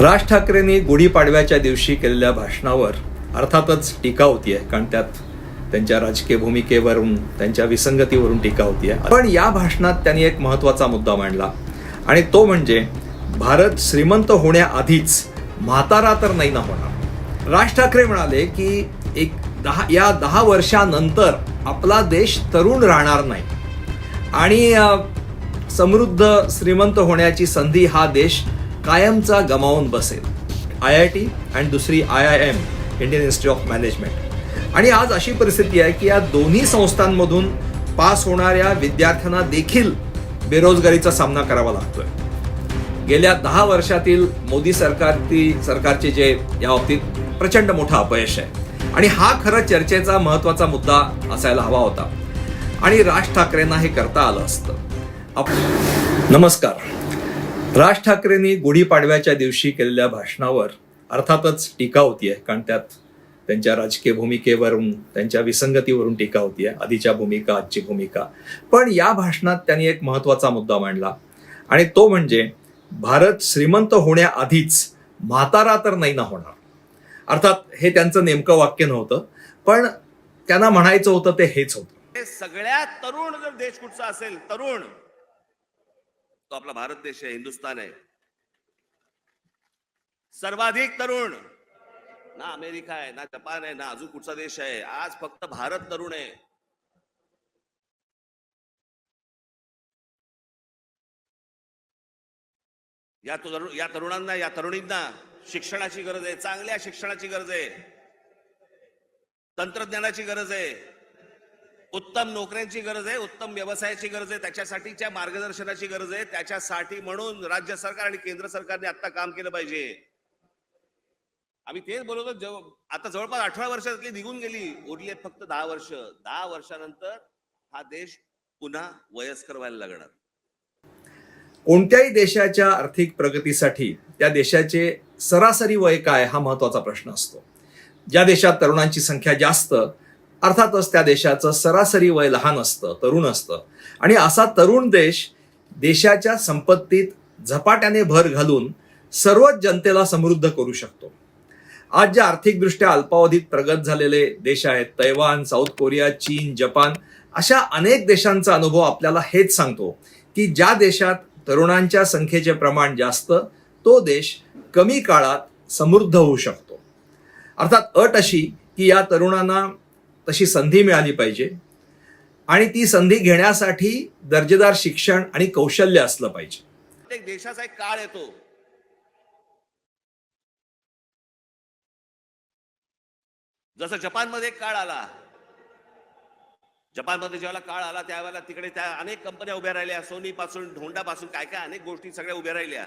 राज ठाकरेंनी गुढीपाडव्याच्या दिवशी केलेल्या भाषणावर अर्थातच टीका होतीये कारण त्यात त्यांच्या राजकीय भूमिकेवरून त्यांच्या विसंगतीवरून टीका होतीये पण या भाषणात त्यांनी एक महत्त्वाचा मुद्दा मांडला आणि तो म्हणजे भारत श्रीमंत होण्याआधीच म्हातारा तर नाही ना होणार. राज ठाकरे म्हणाले की एक दहा या दहा वर्षानंतर आपला देश तरुण राहणार नाही. आणि समृद्ध श्रीमंत होण्याची संधी हा देश कायमचा गमावून बसेल. आय आय टी आणि दुसरी I I M Indian Institute of Management. आणि आज अशी परिस्थिती आहे की या दोन्ही संस्थांमधून पास होणाऱ्या विद्यार्थ्यांना देखील बेरोजगारीचा सामना करावा लागतोय. गेल्या दहा वर्षातील मोदी सरकारची सरकारचे जे या बाबतीत प्रचंड मोठं अपयश आहे. आणि हा खरं चर्चेचा महत्त्वाचा मुद्दा असायला हवा होता. आणि राज ठाकरेंना हे करता आलं असतं. आप- नमस्कार. राज ठाकरेंनी गुढीपाडव्याच्या दिवशी केलेल्या भाषणावर अर्थातच टीका होतीये कारण त्यात त्यांच्या राजकीय भूमिकेवरून त्यांच्या विसंगतीवरून टीका होतीये आधीच्या भूमिका आजची भूमिका. पण या भाषणात त्यांनी एक महत्त्वाचा मुद्दा मांडला आणि तो म्हणजे भारत श्रीमंत होण्याआधीच म्हातारा तर नाही ना होणार. अर्थात हे त्यांचं नेमकं वाक्य नव्हतं पण त्यांना म्हणायचं होतं ते हेच होतं. सगळ्यात तरुण जर देश कुठचा असेल तरुण तो आपला भारत देश आहे हिंदुस्थान आहे. सर्वाधिक तरुण ना अमेरिका आहे ना जपान आहे ना अजून कुठचा देश आहे आज फक्त भारत तरुण आहे. या तरुण या तरुणांना या तरुणींना शिक्षणाची गरज आहे चांगल्या शिक्षणाची गरज आहे. तंत्रज्ञानाची गरज आहे. उत्तम नोकऱ्यांची गरज आहे उत्तम व्यवसायाची गरज आहे त्याच्यासाठीच्या मार्गदर्शनाची गरज आहे त्याच्यासाठी म्हणून राज्य सरकार आणि केंद्र सरकारने आता काम केलं पाहिजे. आम्ही तेच बोलवतो जव- आता जवळपास अठरा वर्षातली निघून गेली उरली फक्त दहा वर्ष. दहा वर्षानंतर हा देश पुन्हा वयस्कर व्हायला लागणार. कोणत्याही देशाच्या आर्थिक प्रगतीसाठी त्या देशाचे सरासरी वय काय हा महत्त्वाचा प्रश्न असतो. ज्या देशात तरुणांची संख्या जास्त अर्थातच त्या देशाचं सरासरी वय लहान असतं तरुण असतं. आणि असा तरुण देश देशाच्या संपत्तीत झपाट्याने भर घालून सर्वच जनतेला समृद्ध करू शकतो. आज ज्या आर्थिकदृष्ट्या अल्पावधीत प्रगत झालेले देश आहेत तैवान साऊथ कोरिया चीन जपान अशा अनेक देशांचा अनुभव आपल्याला हेच सांगतो की ज्या देशात तरुणांच्या संख्येचे प्रमाण जास्त तो देश कमी काळात समृद्ध होऊ शकतो. अर्थात अट अशी की या तरुणांना तशी संधी मिळाली पाहिजे. आणि ती संधी घेण्यासाठी दर्जेदार शिक्षण आणि कौशल्य असलं पाहिजे. प्रत्येक देशाचा एक काळ येतो. जसं जपानमध्ये एक काळ आला. जपानमध्ये ज्यावेळेला काळ आला त्यावेळेला तिकडे त्या अनेक कंपन्या उभ्या राहिल्या. सोनी पासून ढोंडा पासून काय काय अनेक गोष्टी सगळ्या उभ्या राहिल्या.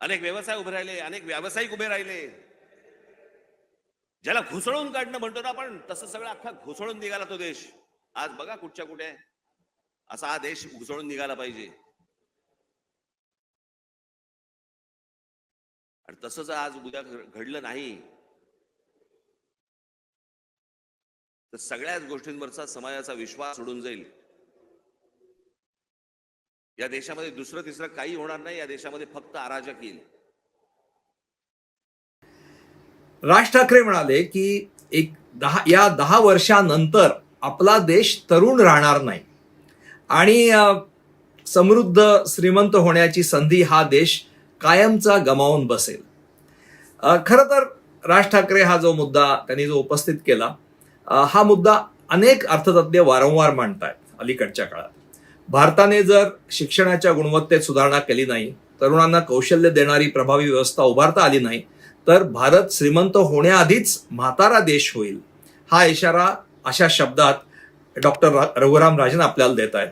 अनेक व्यवसाय उभे राहिले अनेक व्यावसायिक उभे राहिले. ज्याला घुसळून काढणं म्हणतो ना आपण तसं सगळं अख्खा घुसळून निघाला तो देश. आज बघा कुठच्या कुठे आहे. असा हा देश घुसळून निघाला पाहिजे. आणि तसंच आज उद्या घडलं नाही. तर सगळ्याच गोष्टींवरचा समाजाचा विश्वास उडून जाईल. या देशामध्ये दुसरं तिसरं काही होणार नाही या देशामध्ये फक्त अराजक येईल. राज ठाकरे म्हणाले की एक दहा या दहा वर्षानंतर आपला देश तरुण राहणार नाही. आणि समृद्ध श्रीमंत होण्याची संधी हा देश कायमचा गमावून बसेल. खरं तर राज ठाकरे हा जो मुद्दा त्यांनी जो उपस्थित केला हा मुद्दा अनेक अर्थतज्ञ वारंवार मांडतायत अलीकडच्या काळात. भारताने जर शिक्षणाच्या गुणवत्तेत सुधारणा केली नाही तरुणांना कौशल्य देणारी प्रभावी व्यवस्था उभारता आली नाही तर भारत श्रीमंत होण्याआधीच म्हातारा देश होईल हा इशारा अशा शब्दात डॉक्टर रघुराम राजन आपल्याला देत आहेत.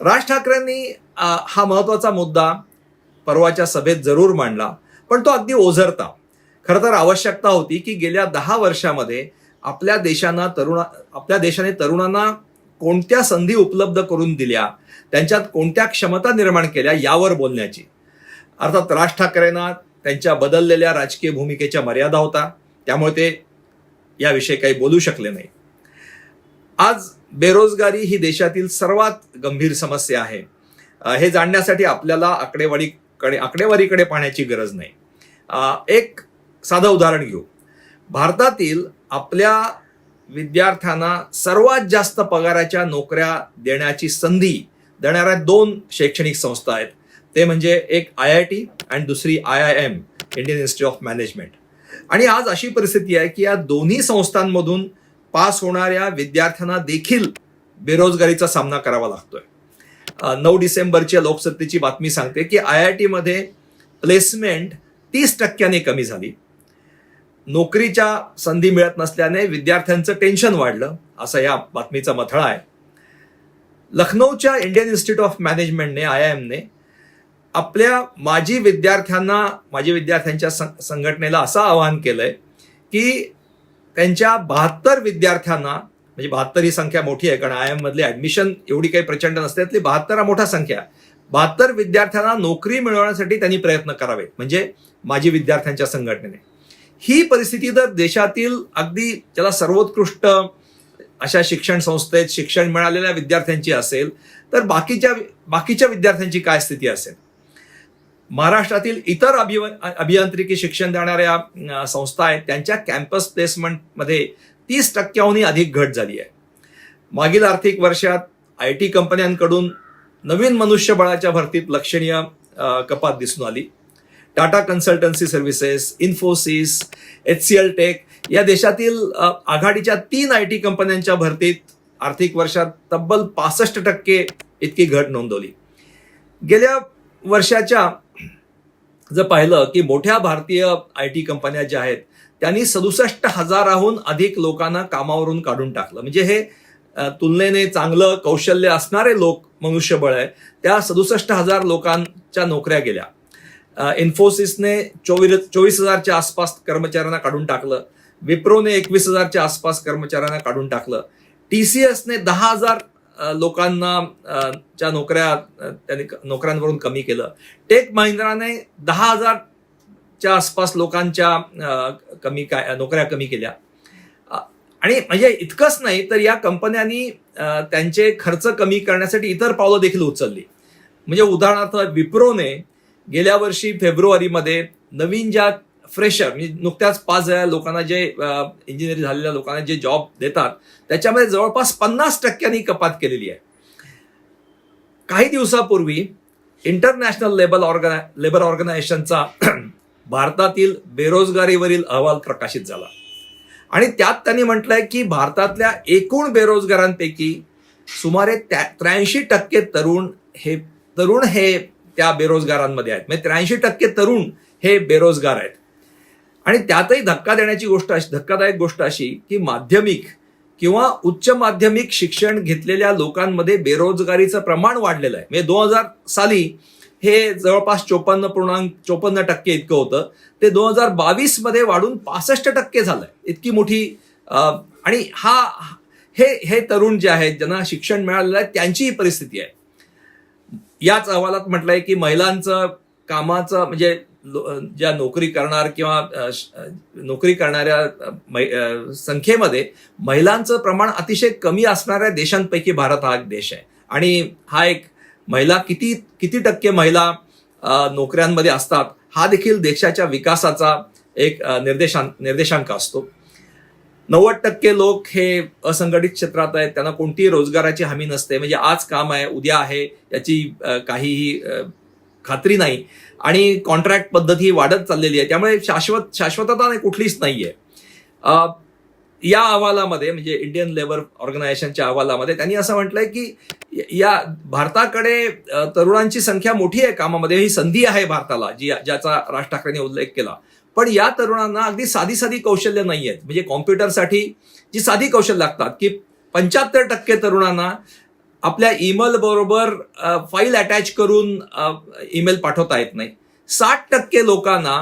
राज ठाकरेंनी हा महत्त्वाचा मुद्दा परवाच्या सभेत जरूर मांडला पण तो अगदी ओझरता. खरं तर आवश्यकता होती की गेल्या दहा वर्षामध्ये आपल्या देशांना तरुणा आपल्या देशाने तरुणांना कोणत्या संधी उपलब्ध करून दिल्या त्यांच्यात कोणत्या क्षमता निर्माण केल्या यावर बोलण्याची. अर्थात राज ठाकरेंना त्यांच्या बदललेल्या राजकीय भूमिकेच्या मर्यादा होता. त्यामुळे ते याविषयी काही बोलू शकले नाही. आज बेरोजगारी ही देशातील सर्वात गंभीर समस्या आहे. हे जाणण्यासाठी आपल्याला आकडेवारीकडे आकडेवारीकडे पाहण्याची गरज नाही. एक साधं उदाहरण घेऊ. भारतातील आपल्या विद्यार्थ्यांना सर्वात जास्त पगाराच्या नोकऱ्या देण्याची संधी देणाऱ्या दोन शैक्षणिक संस्था आहेत. ते म्हणजे एक आय आय टी आणि दुसरी I I M Indian Institute of Management. आणि आज अशी परिस्थिती आहे की या दोन्ही संस्थांमधून पास होणाऱ्या विद्यार्थ्यांना देखील बेरोजगारीचा सामना करावा लागतोय. नऊ डिसेंबरच्या लोकसत्तेची बातमी सांगते की आय आय टीमध्ये प्लेसमेंट तीस टक्क्याने कमी झाली. नोकरीच्या संधी मिळत नसल्याने विद्यार्थ्यांचं टेन्शन वाढलं असं या बातमीचा मथळा आहे. लखनौच्या इंडियन इन्स्टिट्यूट ऑफ मॅनेजमेंटने आय आय एमने आपल्या माजी विद्यार्थ्यांना माजी विद्यार्थ्यांच्या सं- संघटनेला असं आवाहन केलंय की त्यांच्या बहात्तर विद्यार्थ्यांना म्हणजे बहात्तर ही संख्या मोठी आहे कारण आय एम मधली ऍडमिशन एवढी काही प्रचंड नसते त्यातली बहात्तर हा मोठा संख्या बहात्तर विद्यार्थ्यांना नोकरी मिळवण्यासाठी त्यांनी प्रयत्न करावेत म्हणजे माजी विद्यार्थ्यांच्या संघटनेने. ही परिस्थिती जर देशातील अगदी ज्याला सर्वोत्कृष्ट अशा शिक्षण संस्थेत शिक्षण मिळालेल्या विद्यार्थ्यांची असेल तर बाकीच्या बाकीच्या विद्यार्थ्यांची काय स्थिती असेल? महाराष्ट्रातील इतर अभिव अभियांत्रिकी शिक्षण देणाऱ्या संस्था आहेत त्यांच्या कॅम्पस प्लेसमेंटमध्ये तीस टक्क्याहूनही अधिक घट झाली आहे. मागील आर्थिक वर्षात आय टी कंपन्यांकडून नवीन मनुष्यबळाच्या भरतीत लक्षणीय कपात दिसून आली. Tata consultancy services Infosys H C L take या देशातील आघाडीच्या तीन आय टी कंपन्यांच्या भरतीत आर्थिक वर्षात तब्बल पासष्ट टक्के इतकी घट नोंदवली. गेल्या वर्षाच्या जर पाहिलं की मोठ्या भारतीय आय टी कंपन्या ज्या आहेत त्यांनी सदुसष्ट हजाराहून अधिक लोकांना कामावरून काढून टाकलं. म्हणजे हे तुलनेने चांगलं कौशल्य असणारे लोक मनुष्यबळ आहे. त्या सदुसष्ट हजार लोकांच्या नोकऱ्या गेल्या. इन्फोसिसने चोवीस चोवीस हजारच्या आसपास कर्मचाऱ्यांना काढून टाकलं. विप्रोने एकवीस हजारच्या आसपास कर्मचाऱ्यांना काढून टाकलं. टी सी एसने दहा हजार लोकांना च्या नोकऱ्या त्यांनी नोकऱ्यांवरून कमी केलं. टेक महिंद्राने दहा हजारच्या आसपास लोकांच्या कमी काय नोकऱ्या कमी केल्या. आणि म्हणजे इतकंच नाही तर या कंपन्यांनी त्यांचे खर्च कमी करण्यासाठी इतर पावलं देखील उचलली. म्हणजे उदाहरणार्थ विप्रोने गेल्या वर्षी फेब्रुवारीमध्ये नवीन ज्या फ्रेशर म्हणजे नुकत्याच पाच हजार लोकांना जे इंजिनिअरिंग झालेल्या लोकांना जे जॉब देतात त्याच्यामध्ये जवळपास पन्नास टक्क्यांनी कपात केलेली आहे. काही दिवसापूर्वी इंटरनॅशनल लेबर ऑर्गना लेबर ऑर्गनायझेशनचा भारतातील बेरोजगारीवरील अहवाल प्रकाशित झाला. आणि त्यात त्यांनी म्हटलंय की भारतातल्या एकूण बेरोजगारांपैकी सुमारे त्र्याऐंशी टक्के तरुण हे तरुण हे त्या बेरोजगारांमध्ये आहेत. म्हणजे त्र्याऐंशी टक्के तरुण हे बेरोजगार आहेत. आणि त्यातही धक्का देण्याची गोष्ट अशी धक्कादायक गोष्ट अशी की माध्यमिक किंवा उच्च माध्यमिक शिक्षण घेतलेल्या लोकांमध्ये बेरोजगारीचं प्रमाण वाढलेलं आहे. म्हणजे दोन हजार साली हे जवळपास चोपन्न पूर्णांक चोपन्न टक्के इतकं होतं. ते दोन हजार बावीसमध्ये वाढून पासष्ट टक्के झालंय इतकी मोठी आणि हा हे हे तरुण जे आहेत ज्यांना शिक्षण मिळालेलं आहे त्यांचीही परिस्थिती आहे. याच अहवालात म्हटलंय की महिलांचं कामाचं म्हणजे ज्या नोकरी करणार किंवा नोकरी करणाऱ्या मै- संख्येमध्ये महिलांचं प्रमाण अतिशय कमी असणाऱ्या देशांपैकी भारत हा एक देश आहे. आणि हा एक महिला किती किती टक्के महिला नोकऱ्यांमध्ये असतात हा देखील देशाच्या विकासाचा एक निर्देशां निर्देशांक असतो. नव्वद टक्के लोक हे असंघटित क्षेत्रात आहेत त्यांना कोणतीही रोजगाराची हमी नसते. म्हणजे आज काम आहे उद्या आहे याची काहीही खात्री नाही. आणि कॉन्ट्रॅक्ट पद्धती ही वाढत चाललेली आहे. त्यामुळे शाश्वत शाश्वतता नाही कुठलीच नाहीये. आहे या अहवालामध्ये म्हणजे इंडियन लेबर ऑर्गनायझेशनच्या अहवालामध्ये त्यांनी असं म्हटलंय की या भारताकडे तरुणांची संख्या मोठी आहे कामामध्ये. ही संधी आहे भारताला जी ज्याचा राज ठाकरेंनी उल्लेख केला. पण या तरुणांना अगदी साधी साधी कौशल्य नाही आहेत म्हणजे कॉम्प्युटरसाठी जी साधी कौशल्य लागतात की पंच्याहत्तर टक्के तरुणांना आपल्या ईमेल बरोबर फाईल अटॅच करून ईमेल पाठवता येत नाही. साठ टक्के लोकांना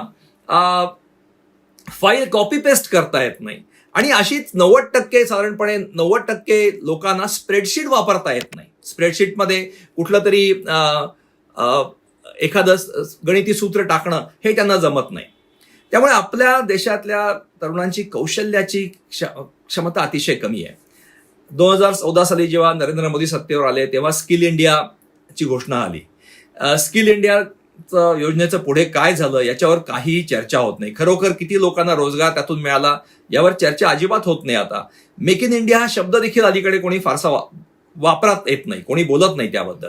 फाईल कॉपी पेस्ट करता येत नाही. आणि अशीच नव्वद टक्के साधारणपणे नव्वद टक्के लोकांना स्प्रेडशीट वापरता येत नाही. स्प्रेडशीटमध्ये कुठलं तरी एखादं गणिती सूत्र टाकणं हे त्यांना जमत नाही. त्यामुळे आपल्या देशातल्या तरुणांची कौशल्याची क्षमता अतिशय कमी आहे. दोन हजार चौदा साली जेव्हा नरेंद्र मोदी सत्तेवर आले तेव्हा स्किल इंडियाची घोषणा आली. स्किल इंडियाचं योजनेचं पुढे काय झालं याच्यावर काहीही चर्चा होत नाही. खरोखर किती लोकांना रोजगार त्यातून मिळाला यावर चर्चा अजिबात होत नाही आता. मेक इन इंडिया हा शब्द देखील अलीकडे कोणी फारसा वा- वापरात येत नाही कोणी बोलत नाही त्याबद्दल.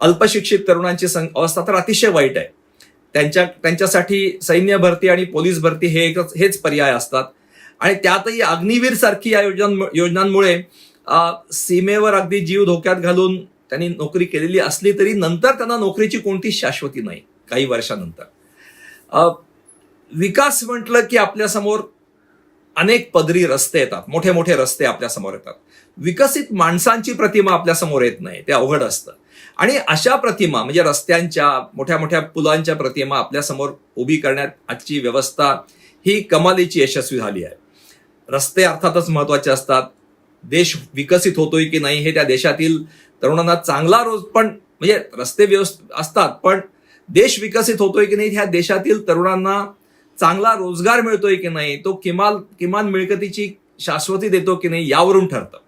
अल्पशिक्षित तरुणांची सं- अवस्था तर अतिशय वाईट आहे. त्यांच्या त्यांच्यासाठी सैन्य भरती आणि पोलीस भरती हे एकच हेच पर्याय असतात. आणि त्यातही अग्निवीर सारखी या योजना योजनांमुळे सीमेवर अगदी जीव धोक्यात घालून त्यांनी नोकरी केलेली असली तरी नंतर त्यांना नोकरीची कोणतीच शाश्वती नाही काही वर्षानंतर. विकास म्हटलं की आपल्यासमोर अनेक पदरी रस्ते येतात मोठे मोठे रस्ते आपल्यासमोर येतात. विकसित माणसांची प्रतिमा आपल्यासमोर येत नाही ते अवघड असतं. आणि अशा प्रतिमा म्हणजे रस्त्यांच्या मोठ्या मोठ्या पुलांच्या प्रतिमा आपल्यासमोर उभी करण्यात आजची व्यवस्था ही कमालीची यशस्वी झाली आहे. रस्ते अर्थातच महत्त्वाचे असतात. देश विकसित होतोय की नाही हे त्या देशातील तरुणांना चांगला रोज पण म्हणजे रस्ते व्यवस्थित असतात पण देश विकसित होतोय की नाही ह्या देशातील तरुणांना चांगला रोजगार मिळतोय की नाही तो किमान किमान मिळकतीची शाश्वती देतो की नाही यावरून ठरतं.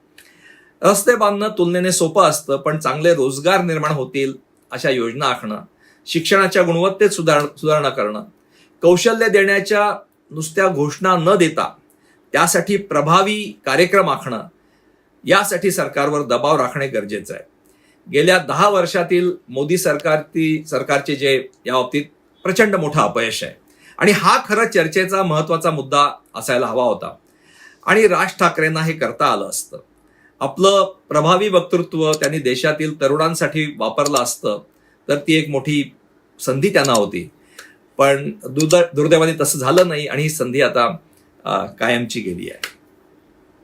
रस्ते बांधणं तुलनेने सोपं असतं पण चांगले रोजगार निर्माण होतील अशा योजना आखणं शिक्षणाच्या गुणवत्तेत सुधार सुधारणा करणं कौशल्य देण्याच्या नुसत्या घोषणा न देता त्यासाठी प्रभावी कार्यक्रम आखणं यासाठी सरकारवर दबाव राखणे गरजेचं आहे. गेल्या दहा वर्षातील मोदी सरकारची सरकारचे जे या बाबतीत प्रचंड मोठं अपयश आहे. आणि हा खरं चर्चेचा महत्त्वाचा मुद्दा असायला हवा होता. आणि राज ठाकरेंना हे करता आलं असतं. आपलं प्रभावी वक्तृत्व त्यांनी देशातील तरुणांसाठी वापरलं असतं तर ती एक मोठी संधी त्यांना होती. पण दुर्द दुर्दैवाने तसं झालं नाही आणि ही संधी आता कायमची गेली आहे.